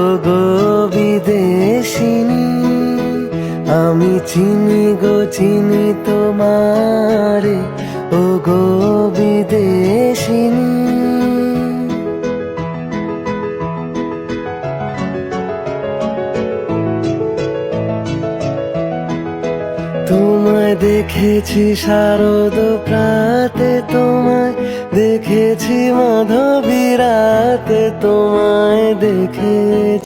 ও গো বিদেশিনী, আমি চিনি গো, চিনি তোমারে। ও গো বিদেশিনী। তোমায় দেখেছি শারদ প্রাতে, তোমায় দেখেছি মাধবী। রাতে তোমায় দেখেছি